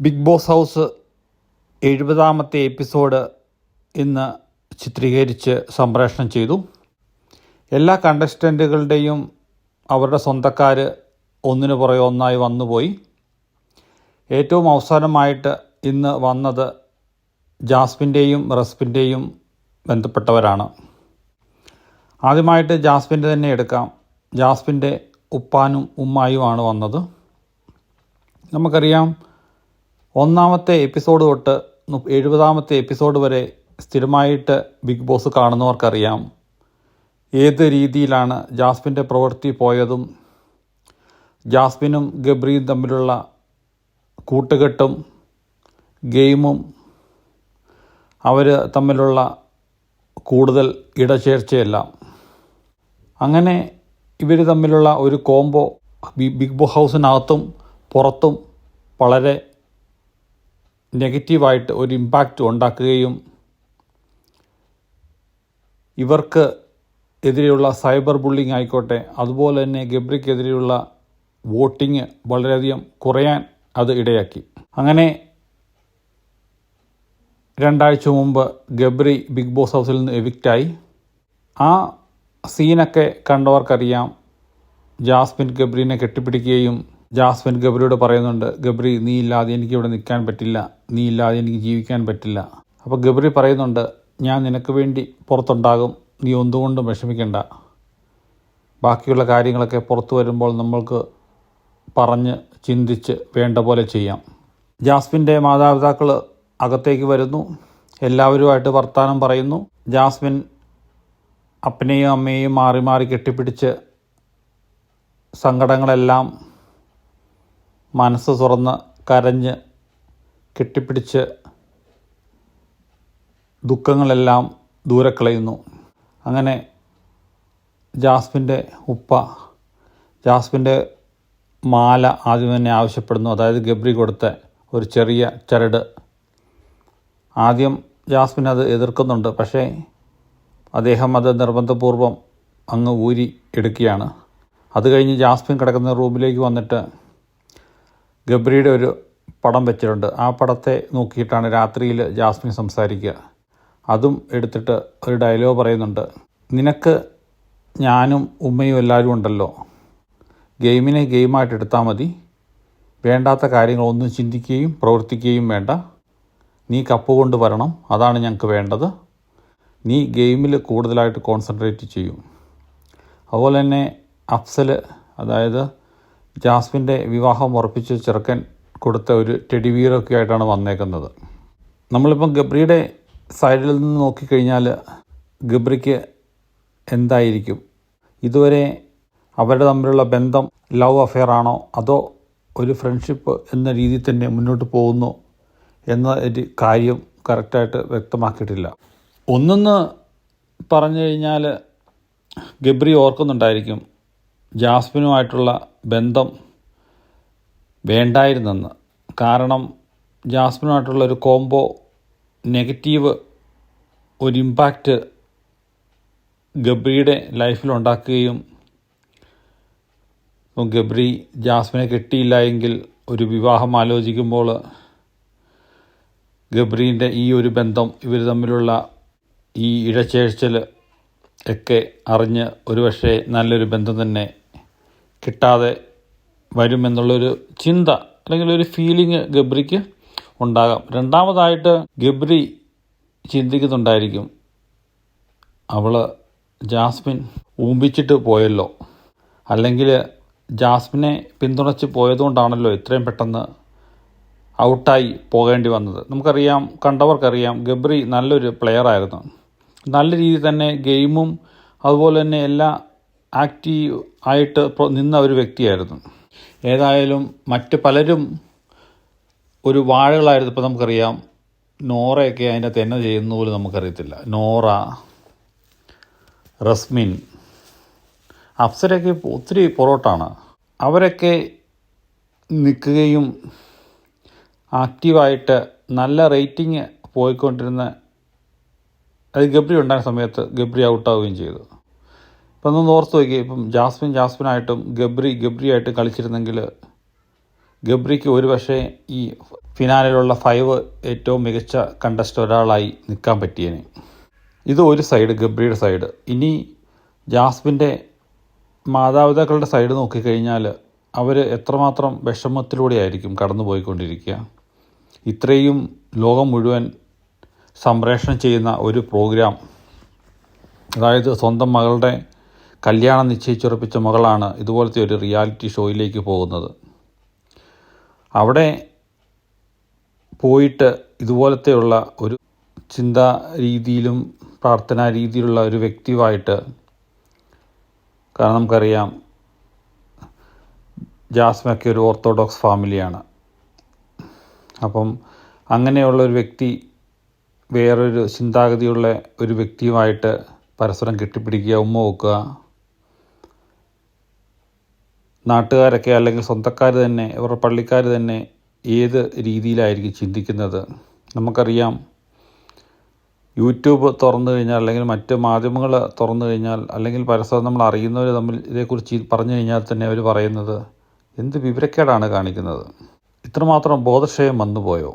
Big Boss house എഴുപതാമത്തെ episode ഇന്ന് ചിത്രീകരിച്ച് സംപ്രേഷണം ചെയ്തു. എല്ലാ കണ്ടസ്റ്റന്റുകളുടെയും അവരുടെ സ്വന്തക്കാർ ഒന്നിനു പുറകെ ഒന്നായി വന്നുപോയി. ഏറ്റവും അവസാനമായിട്ട് ഇന്ന് വന്നത് ജാസ്മിന്റെയും റസ്പിന്റെയും ബന്ധപ്പെട്ടവരാണ്. ആദ്യമായിട്ട് ജാസ്മിന്റെ തന്നെ എടുക്കാം. ജാസ്മിന്റെ ഉപ്പാനും ഉമ്മായുമാണ് വന്നത്. നമുക്കറിയാം ഒന്നാമത്തെ എപ്പിസോഡ് തൊട്ട് എഴുപതാമത്തെ എപ്പിസോഡ് വരെ സ്ഥിരമായിട്ട് ബിഗ് ബോസ് കാണുന്നവർക്കറിയാം. ഏത് രീതിയിലാണ് ജാസ്മിന്റെ പ്രവൃത്തി പോയതും ജാസ്മിനും ഗബ്രിയും തമ്മിലുള്ള കൂട്ടുകെട്ടും ഗെയിമും അവർ തമ്മിലുള്ള കൂടുതൽ ഇടചേർച്ചയെല്ലാം. അങ്ങനെ ഇവർ തമ്മിലുള്ള ഒരു കോംബോ ബിഗ് ബോ ഹൗസിനകത്തും പുറത്തും വളരെ നെഗറ്റീവായിട്ട് ഒരു ഇമ്പാക്റ്റ് ഉണ്ടാക്കുകയും ഇവർക്ക് എതിരെയുള്ള സൈബർ ബുള്ളിങ് ആയിക്കോട്ടെ അതുപോലെ തന്നെ ഗബ്രിക്കെതിരെയുള്ള വോട്ടിങ് വളരെയധികം കുറയാൻ അത് ഇടയാക്കി. അങ്ങനെ രണ്ടാഴ്ച മുമ്പ് ഗബ്രി ബിഗ് ബോസ് ഹൗസിൽ നിന്ന് എവിക്റ്റായി ആ സീനൊക്കെ കണ്ടവർക്കറിയാം. ജാസ്മിൻ ഗബ്രീനെ കെട്ടിപ്പിടിക്കുകയും ജാസ്മിൻ ഗബ്രിയോട് പറയുന്നുണ്ട് ഗബ്രി നീ ഇല്ലാതെ എനിക്ക് ഇവിടെ നിൽക്കാൻ പറ്റില്ല. നീ ഇല്ലാതെ എനിക്ക് ജീവിക്കാൻ പറ്റില്ല. അപ്പോൾ ഗബ്രി പറയുന്നുണ്ട് ഞാൻ നിനക്ക് വേണ്ടി പുറത്തുണ്ടാകും. നീ ഒന്നുകൊണ്ടും വിഷമിക്കേണ്ട. ബാക്കിയുള്ള കാര്യങ്ങളൊക്കെ പുറത്തു വരുമ്പോൾ നമ്മൾക്ക് പറഞ്ഞ് ചിന്തിച്ച് വേണ്ട പോലെ ചെയ്യാം. ജാസ്മിന്റെ മാതാപിതാക്കൾ അകത്തേക്ക് വരുന്നു. എല്ലാവരുമായിട്ട് വർത്തമാനം പറയുന്നു. ജാസ്മിൻ അപ്പനെയും അമ്മയെയും മാറി മാറി കെട്ടിപ്പിടിച്ച് സങ്കടങ്ങളെല്ലാം മനസ്സ് തുറന്ന് കരഞ്ഞ് കെട്ടിപ്പിടിച്ച് ദുഃഖങ്ങളെല്ലാം ദൂരെ കളയുന്നു. അങ്ങനെ ജാസ്മിന്റെ ഉപ്പ ജാസ്മിന്റെ മാല ആദ്യം തന്നെ ആവശ്യപ്പെടുന്നു. അതായത് ഗബ്രി കൊടുത്ത ഒരു ചെറിയ ചരട്. ആദ്യം ജാസ്മിൻ അത് എതിർക്കുന്നുണ്ട്. പക്ഷേ അദ്ദേഹം അത് നിർബന്ധപൂർവം അങ്ങ് ഊരി എടുക്കുകയാണ്. അത് കഴിഞ്ഞ് ജാസ്മിൻ കിടക്കുന്ന റൂമിലേക്ക് വന്നിട്ട് ഗബ്രിയുടെ ഒരു പടം വെച്ചിട്ടുണ്ട്. ആ പടത്തെ നോക്കിയിട്ടാണ് രാത്രിയിൽ ജാസ്മിൻ സംസാരിക്കുക. അതും എടുത്തിട്ട് ഒരു ഡയലോഗ് പറയുന്നുണ്ട്. നിനക്ക് ഞാനും ഉമ്മയും എല്ലാവരും ഉണ്ടല്ലോ. ഗെയിമിനെ ഗെയിമായിട്ട് എടുത്താൽ മതി. വേണ്ടാത്ത കാര്യങ്ങളൊന്നും ചിന്തിക്കുകയും പ്രവർത്തിക്കുകയും വേണ്ട. നീ കപ്പ് കൊണ്ട് വരണം. അതാണ് ഞങ്ങൾക്ക് വേണ്ടത്. നീ ഗെയിമിൽ കൂടുതലായിട്ട് കോൺസെൻട്രേറ്റ് ചെയ്യും. അതുപോലെ തന്നെ അഫ്സൽ അതായത് ജാസ്മിന്റെ വിവാഹം ഉറപ്പിച്ച് ചെറുക്കൻ കൊടുത്ത ഒരു ടെഡിവീറൊക്കെ ആയിട്ടാണ് വന്നേക്കുന്നത്. നമ്മളിപ്പം ഗബ്രിയുടെ സൈഡിൽ നിന്ന് നോക്കിക്കഴിഞ്ഞാൽ ഗബ്രിക്ക് എന്തായിരിക്കും? ഇതുവരെ അവരുടെ തമ്മിലുള്ള ബന്ധം ലവ് അഫെയർ ആണോ? അതോ ഒരു ഫ്രണ്ട്ഷിപ്പ് എന്ന രീതിയിൽ തന്നെ മുന്നോട്ട് പോകുന്നു എന്ന ഒരു കാര്യം കറക്റ്റായിട്ട് വ്യക്തമാക്കിയിട്ടില്ല. ഒന്നെന്ന് പറഞ്ഞു കഴിഞ്ഞാൽ ഗബ്രി ഓർക്കുന്നുണ്ടായിരിക്കും ജാസ്മിനുമായിട്ടുള്ള ബന്ധം വേണ്ടായിരുന്നെന്ന്. കാരണം ജാസ്മിനുമായിട്ടുള്ള ഒരു കോംബോ നെഗറ്റീവ് ഒരു ഇമ്പാക്റ്റ് ഗബ്രിയുടെ ലൈഫിലുണ്ടാക്കുകയും ഇപ്പം ഗബ്രി ജാസ്മിനെ കിട്ടിയില്ല എങ്കിൽ ഒരു വിവാഹം ആലോചിക്കുമ്പോൾ ഗബ്രീന്റെ ഈ ഒരു ബന്ധം ഇവർ തമ്മിലുള്ള ഈ ഇഴച്ചേഴ്ചൽ ഒക്കെ അറിഞ്ഞ് ഒരുപക്ഷെ നല്ലൊരു ബന്ധം തന്നെ കിട്ടാതെ വരുമെന്നുള്ളൊരു ചിന്ത അല്ലെങ്കിൽ ഒരു ഫീലിംഗ് ഗബ്രിക്ക് ഉണ്ടാകാം. രണ്ടാമതായിട്ട് ഗബ്രി ചിന്തിക്കുന്നുണ്ടായിരിക്കും അവൾ ജാസ്മിൻ ഊമ്പിച്ചിട്ട് പോയല്ലോ. അല്ലെങ്കിൽ ജാസ്മിനെ പിന്തുണച്ച് പോയതുകൊണ്ടാണല്ലോ ഇത്രയും പെട്ടെന്ന് ഔട്ടായി പോകേണ്ടി വന്നത്. നമുക്കറിയാം കണ്ടവർക്കറിയാം ഗബ്രി നല്ലൊരു പ്ലെയർ ആയിരുന്നു. നല്ല രീതിയിൽ തന്നെ ഗെയിമും അതുപോലെ തന്നെ എല്ലാ ആക്റ്റീവ് ആയിട്ട് നിന്ന ഒരു വ്യക്തിയായിരുന്നു. ഏതായാലും മറ്റ് പലരും ഒരു വാഴകളായിരുന്നു ഇപ്പോൾ നമുക്കറിയാം. നോറയൊക്കെ അതിന്റെ അകത്ത് എന്നെ ചെയ്യുന്ന പോലും നമുക്കറിയത്തില്ല. നോറ റസ്മിൻ അപ്സരയൊക്കെ ഒത്തിരി പൊറോട്ടാണ്. അവരൊക്കെ നിൽക്കുകയും ആക്റ്റീവായിട്ട് നല്ല റേറ്റിംഗ് പോയിക്കൊണ്ടിരുന്ന അത് ഗബ്രി ഉണ്ടായ സമയത്ത് ഗബ്രി ഔട്ടാവുകയും ചെയ്തു. ഇപ്പം ഒന്ന് ഓർത്ത് നോക്കി ഇപ്പം ജാസ്മിൻ ജാസ്മിനായിട്ടും ഗബ്രി ഗബ്രി ആയിട്ട് കളിച്ചിരുന്നെങ്കിൽ ഗബ്രിക്ക് ഒരു പക്ഷേ ഈ ഫിനാലിലുള്ള ഫൈവ് ഏറ്റവും മികച്ച കണ്ടസ്റ്റ് ഒരാളായി നിൽക്കാൻ പറ്റിയേനെ. ഇത് ഒരു സൈഡ് ഗബ്രിയുടെ സൈഡ് ഇനി ജാസ്മിന്റെ മാതാപിതാക്കളുടെ സൈഡ് നോക്കിക്കഴിഞ്ഞാൽ അവർ എത്രമാത്രം വിഷമത്തിലൂടെയായിരിക്കും കടന്നു പോയിക്കൊണ്ടിരിക്കുക. ഇത്രയും ലോകം മുഴുവൻ സംപ്രേഷണം ചെയ്യുന്ന ഒരു പ്രോഗ്രാം അതായത് സ്വന്തം മകളുടെ കല്യാണം നിശ്ചയിച്ചുറപ്പിച്ച മകളാണ് ഇതുപോലത്തെ ഒരു റിയാലിറ്റി ഷോയിലേക്ക് പോകുന്നത്. അവിടെ പോയിട്ട് ഇതുപോലത്തെയുള്ള ഒരു ചിന്താ രീതിയിലും പ്രാർത്ഥനാ രീതിയിലുള്ള ഒരു വ്യക്തിയുമായിട്ട് കാരണം നമുക്കറിയാം ജാസ്മൊക്കെ ഒരു ഓർത്തഡോക്സ് ഫാമിലിയാണ്. അപ്പം അങ്ങനെയുള്ള ഒരു വ്യക്തി വേറൊരു ചിന്താഗതിയുള്ള ഒരു വ്യക്തിയുമായിട്ട് പരസ്പരം കെട്ടിപ്പിടിക്കുക ഉമ്മ വെക്കുക നാട്ടുകാരൊക്കെ അല്ലെങ്കിൽ സ്വന്തക്കാർ തന്നെ ഇവരുടെ പള്ളിക്കാർ തന്നെ ഏത് രീതിയിലായിരിക്കും ചിന്തിക്കുന്നത്? നമുക്കറിയാം യൂട്യൂബ് തുറന്നു കഴിഞ്ഞാൽ അല്ലെങ്കിൽ മറ്റ് മാധ്യമങ്ങൾ തുറന്നു കഴിഞ്ഞാൽ അല്ലെങ്കിൽ പരസ്പരം നമ്മൾ അറിയുന്നവർ തമ്മിൽ ഇതേക്കുറിച്ച് പറഞ്ഞു കഴിഞ്ഞാൽ തന്നെ അവർ പറയുന്നത് എന്ത് വിവരക്കേടാണ് കാണിക്കുന്നത്? ഇത്രമാത്രം ബോധക്ഷയം വന്നുപോയോ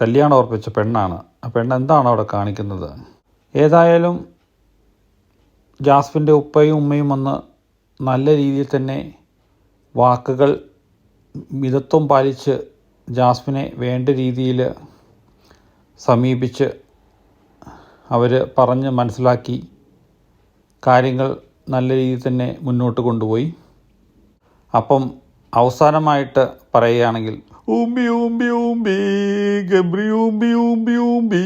കല്യാണം ഉറപ്പിച്ച പെണ്ണാണ്. ആ പെണ്ണ് എന്താണ് അവിടെ കാണിക്കുന്നത്? ഏതായാലും ജാസ്മിന്റെ ഉപ്പയും ഉമ്മയും വന്ന് നല്ല രീതിയിൽ തന്നെ വാക്കുകൾ മിതത്വം പാലിച്ച് ജാസ്മിനെ വേണ്ട രീതിയിൽ സമീപിച്ച് അവർ പറഞ്ഞ് മനസ്സിലാക്കി കാര്യങ്ങൾ നല്ല രീതിയിൽ തന്നെ മുന്നോട്ട് കൊണ്ടുപോയി. അപ്പം അവസാനമായിട്ട് പറയുകയാണെങ്കിൽ ഉമ്പി ഉമ്പി ഉമ്പി ഗബ്രി ഉമ്പി ഉമ്പി ഊമ്പി